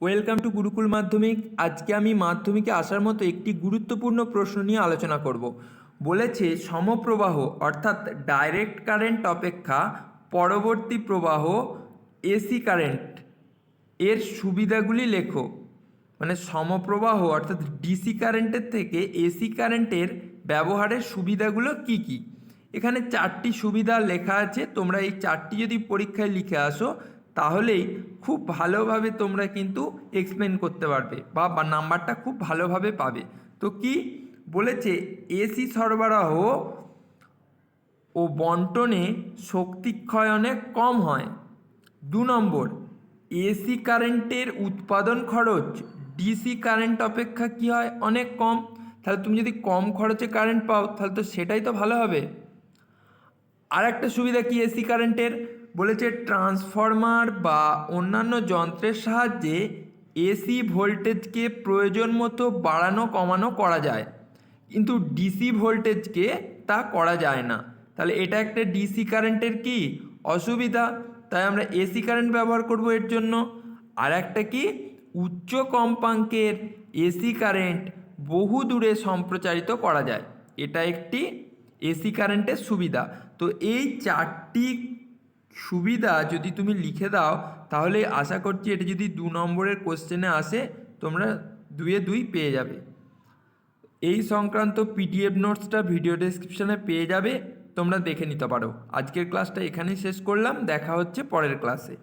Welcome to Gurukul মাধ্যমিক আজকে আমি মাধ্যমিকে আসার মতো একটি গুরুত্বপূর্ণ প্রশ্ন নিয়ে আলোচনা করব। বলেছে, সমপ্রবাহ অর্থাৎ ডাইরেক্ট কারেন্ট অপেক্ষা পরবর্তী প্রবাহ এসি কারেন্ট এর সুবিধাগুলি লেখো। মানে সমপ্রবাহ অর্থাৎ ডিসি কারেন্টের থেকে এসি কারেন্টের ব্যবহারের সুবিধাগুলো কি কি? এখানে চারটি সুবিধা লেখা আছে। তোমরা এই চারটি যদি পরীক্ষায় লিখে আসো তাহলেই খুব ভালোভাবে তোমরা কিন্তু এক্সপ্লেন করতে পারবে বা নাম্বারটা খুব ভালোভাবে পাবে। তো কি বলেছে? এসি সরবরাহ ও বন্টনে শক্তিক্ষয় অনেক কম হয়। দু নম্বর এসি কারেন্টের উৎপাদন খরচ ডিসি কারেন্ট অপেক্ষা কি হয়? অনেক কম। তাহলে তুমি যদি কম খরচে কারেন্ট পাও, তাহলে তো সেটাই তো ভালো হবে। আর একটা সুবিধা কি এসি কারেন্টের বলেছে ট্রান্সফরমার বা অন্যান্য যন্ত্রের সাহায্যে এসি ভোল্টেজকে প্রয়োজন মতো বাড়ানো কমানো করা যায়। কিন্তু ডিসি ভোল্টেজকে তা করা যায় না। তাহলে এটা একটা ডিসি কারেন্টের কি? অসুবিধা। তাই আমরা এসি কারেন্ট ব্যবহার করব এর জন্য। আর একটা কি? উচ্চ কম্পাঙ্কের এসি কারেন্ট বহু দূরে সম্প্রচারিত করা যায়। এটা একটি এসি কারেন্টের সুবিধা। তো এই চারটি সুবিধা যদি তুমি লিখে দাও, তাহলে আশা করছি এটা যদি দু নম্বরের কোশ্চেনে আসে, তোমরা দুয়ে দুই পেয়ে যাবে। এই সংক্রান্ত পিডিএফ নোটসটা ভিডিও ডেসক্রিপশানে পেয়ে যাবে, তোমরা দেখে নিতে পারো। আজকের ক্লাসটা এখানেই শেষ করলাম, দেখা হচ্ছে পরের ক্লাসে।